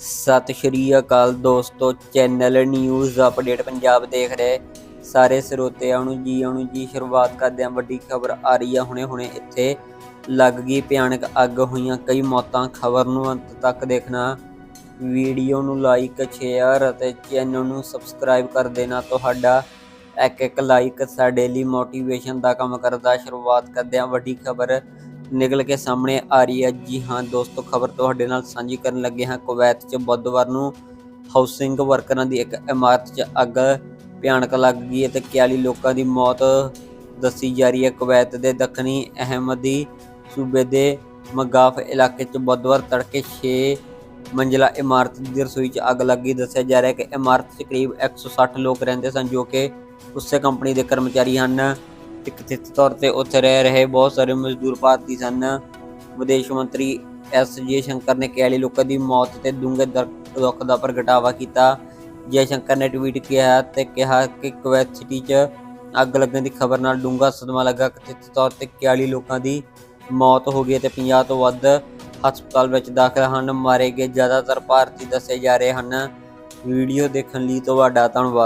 ਸਤਿ ਸ਼੍ਰੀ ਅਕਾਲ ਦੋਸਤੋ, channel news update Punjab ਦੇਖ ਰਹੇ। ਸਾਰੇ ਸਰੋਤਿਆਂ ਨੂੰ ਜੀ, ਆਉਣ ਨੂੰ ਜੀ, ਸ਼ੁਰੂਆਤ ਕਰਦੇ ਹਾਂ। ਵੱਡੀ ਖਬਰ ਆ ਰਹੀ ਆ ਹੁਣੇ ਹੁਣੇ ਇੱਥੇ। ਲੱਗ ਗਈ ਭਿਆਨਕ ਅੱਗ, ਹੋਈਆਂ ਕਈ ਮੌਤਾਂ। ਖਬਰ ਨੂੰ ਅੰਤ ਤੱਕ ਦੇਖਣਾ। ਵੀਡੀਓ ਨੂੰ ਲਾਈਕ ਸ਼ੇਅਰ ਅਤੇ ਚੈਨਲ ਨੂੰ ਸਬਸਕ੍ਰਾਈਬ ਕਰ ਦੇਣਾ। ਤੁਹਾਡਾ ਇੱਕ ਇੱਕ ਲਾਈਕ ਸਾਡੇ ਲਈ ਮੋਟੀਵੇਸ਼ਨ ਦਾ ਕੰਮ ਕਰਦਾ। ਸ਼ੁਰੂਆਤ ਕਰਦੇ ਹਾਂ ਵੱਡੀ ਖਬਰ। ਨਿਕਲ ਕੇ ਸਾਹਮਣੇ ਆ ਰਹੀ ਹੈ। ਜੀ ਹਾਂ ਦੋਸਤੋ, ਖਬਰ ਤੁਹਾਡੇ ਨਾਲ ਸਾਂਝੀ ਕਰਨ ਲੱਗੇ ਹਾਂ। ਕੁਵੈਤ 'ਚ ਬੁੱਧਵਾਰ ਨੂੰ ਹਾਊਸਿੰਗ ਵਰਕਰਾਂ ਦੀ ਇੱਕ ਇਮਾਰਤ 'ਚ ਅੱਗ ਭਿਆਨਕ ਲੱਗ ਗਈ ਅਤੇ ਤੇ 41 ਲੋਕਾਂ ਦੀ ਮੌਤ ਦੱਸੀ ਜਾ ਰਹੀ ਹੈ। ਕੁਵੈਤ ਦੇ ਦੱਖਣੀ ਅਹਿਮਦੀ ਸੂਬੇ ਦੇ ਮਗਾਫ ਇਲਾਕੇ 'ਚ ਬੁੱਧਵਾਰ ਤੜਕੇ 6 ਮੰਜ਼ਲਾ ਇਮਾਰਤ ਦੀ ਰਸੋਈ 'ਚ ਅੱਗ ਲੱਗੀ ਦੱਸਿਆ ਜਾ ਰਿਹਾ ਹੈ ਕਿ ਇਮਾਰਤ 'ਚ ਕਰੀਬ 160 ਲੋਕ ਰਹਿੰਦੇ ਸਨ, ਜੋ ਕਿ ਉਸੇ ਕੰਪਨੀ ਦੇ ਕਰਮਚਾਰੀ ਹਨ। ਤੇ ਕਥਿਤ ਤੌਰ ਤੇ ਉੱਥੇ ਰਹਿ ਰਹੇ ਬਹੁਤ ਸਾਰੇ ਮਜ਼ਦੂਰ ਭਾਰਤੀ ਸਨ। ਵਿਦੇਸ਼ ਮੰਤਰੀ ਐਸ. ਜੇ. ਸ਼ੰਕਰ ਨੇ 41 ਲੋਕਾਂ ਦੀ ਮੌਤ ਤੇ ਡੂੰਘੇ ਦਰ- ਦੁੱਖ ਦਾ ਪ੍ਰਗਟਾਵਾ ਕੀਤਾ। ਜੈ. ਸ਼ੰਕਰ ਨੇ ਟਵੀਟ ਕੀਤਾ ਤੇ ਕਿਹਾ ਕਿ ਕੁਵੈਤ ਸਿਟੀ 'ਚ ਅੱਗ ਲੱਗਣ ਦੀ ਖਬਰ ਨਾਲ ਡੂੰਘਾ ਸਦਮਾ ਲੱਗਾ। ਕਥਿਤ ਤੌਰ ਤੇ 41 ਲੋਕਾਂ ਦੀ ਮੌਤ ਹੋ ਗਈ ਤੇ 50 ਤੋਂ ਵੱਧ ਹਸਪਤਾਲ ਵਿੱਚ ਦਾਖਲ ਹਨ। ਮਾਰੇ ਗਏ ਜ਼ਿਆਦਾਤਰ ਭਾਰਤੀ ਦੱਸੇ ਜਾ ਰਹੇ ਹਨ। ਵੀਡੀਓ ਦੇਖਣ ਲਈ ਤੁਹਾਡਾ ਧੰਨਵਾਦ।